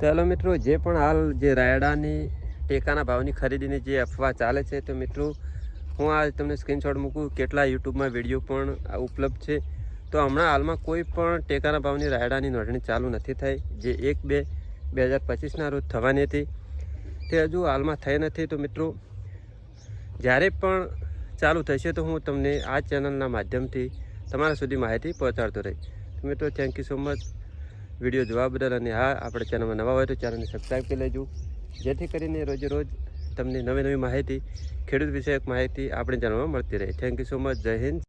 ચાલો મિત્રો, જે પણ હાલ જે રાયડાની, ટેકાના ભાવની ખરીદીની જે અફવા ચાલે છે, તો મિત્રો, હું આ તમને સ્ક્રીનશોટ મૂકું, કેટલા યુટ્યુબમાં વીડિયો પણ ઉપલબ્ધ છે. તો હમણાં હાલમાં કોઈ પણ ટેકાના ભાવની રાયડાની નોંધણી ચાલુ નથી થઈ, જે એક બે બે હજાર પચીસના રોજ થવાની હતી. તે હજુ હાલમાં થઈ નથી. તો મિત્રો, જ્યારે પણ ચાલુ થશે, તો હું તમને આ ચેનલના માધ્યમથી તમારા સુધી માહિતી પહોંચાડતો રહી મિત્રો thank you so much video જોવા બદલ અને હા, આપણે ચેનલમાં નવા હોય તો ચેનલને સબસ્ક્રાઈબ કરી લેજો. જેથી કરીને રોજે રોજ તમને નવી નવી માહિતી, ખેડૂત વિષયક માહિતી આપણી ચેનલમાં મળતી રહે. થેન્ક યુ સો મચ જય હિન્દ.